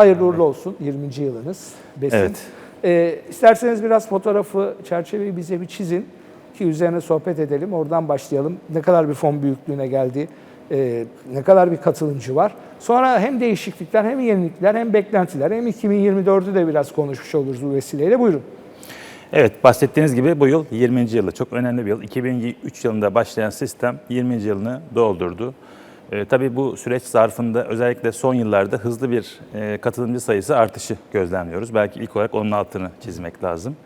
Hayırlı uğurlu olsun 20. yılınız Besin. Evet. Ee, isterseniz biraz fotoğrafı, çerçeveyi bize bir çizin ki üzerine sohbet edelim. Oradan başlayalım. Ne kadar bir fon büyüklüğüne geldi, ee, ne kadar bir katılımcı var. Sonra hem değişiklikler, hem yenilikler, hem beklentiler, hem 2024'ü de biraz konuşmuş oluruz bu vesileyle. Buyurun. Evet, bahsettiğiniz gibi bu yıl 20. yılı. Çok önemli bir yıl. 2003 yılında başlayan sistem 20. yılını doldurdu. Ee, tabii bu süreç zarfında özellikle son yıllarda hızlı bir e, katılımcı sayısı artışı gözlemliyoruz. Belki ilk olarak onun altını çizmek lazım.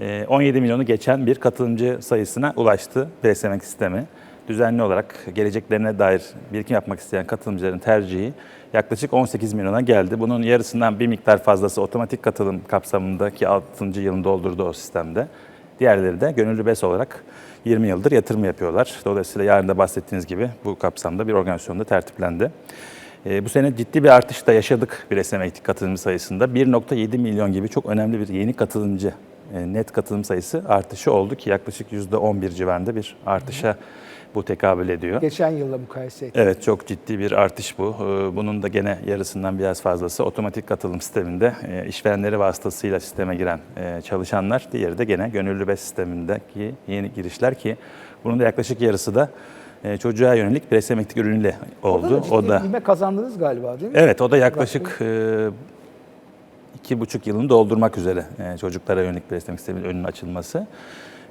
Ee, 17 milyonu geçen bir katılımcı sayısına ulaştı BSMX sistemi. Düzenli olarak geleceklerine dair birikim yapmak isteyen katılımcıların tercihi yaklaşık 18 milyona geldi. Bunun yarısından bir miktar fazlası otomatik katılım kapsamındaki 6. yılını doldurdu o sistemde. Diğerleri de gönüllü BES olarak 20 yıldır yatırım yapıyorlar. Dolayısıyla yarın da bahsettiğiniz gibi bu kapsamda bir organizasyonda tertiplendi. Ee, bu sene ciddi bir artış da yaşadık bir eğitim katılımcı sayısında. 1.7 milyon gibi çok önemli bir yeni katılımcı, e, net katılım sayısı artışı oldu ki yaklaşık %11 civarında bir artışa bu tekabül ediyor. Geçen yılla mukayese et. Evet çok ciddi bir artış bu. Ee, Bunun da gene yarısından biraz fazlası otomatik katılım sisteminde e, işverenleri vasıtasıyla sisteme giren e, çalışanlar. Diğeri de gene gönüllü BES sistemindeki yeni girişler ki bunun da yaklaşık yarısı da e, çocuğa yönelik bireysel emeklilik ürünüyle oldu. da ciddi O da ilme kazandınız galiba değil mi? Evet o da yaklaşık iki buçuk yılını doldurmak üzere çocuklara yönelik beslemek sistemin önünün açılması.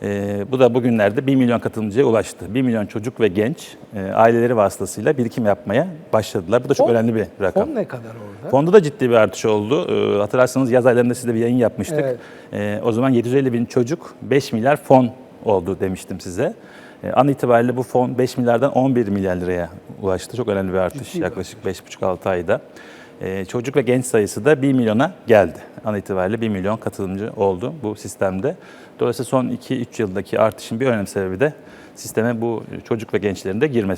E, bu da bugünlerde 1 milyon katılımcıya ulaştı. 1 milyon çocuk ve genç e, aileleri vasıtasıyla birikim yapmaya başladılar. Bu da çok Fon- önemli bir rakam. Fon ne kadar orada? Fonda da ciddi bir artış oldu. E, hatırlarsanız yaz aylarında size bir yayın yapmıştık. Evet. E, o zaman 750 bin çocuk 5 milyar fon oldu demiştim size. E, an itibariyle bu fon 5 milyardan 11 milyar liraya ulaştı. Çok önemli bir artış Ciddi yaklaşık 5,5-6 ayda. E, çocuk ve genç sayısı da 1 milyona geldi. An itibariyle 1 milyon katılımcı oldu bu sistemde. Dolayısıyla son 2-3 yıldaki artışın bir önemli sebebi de sisteme bu çocuk ve gençlerin de girmesi.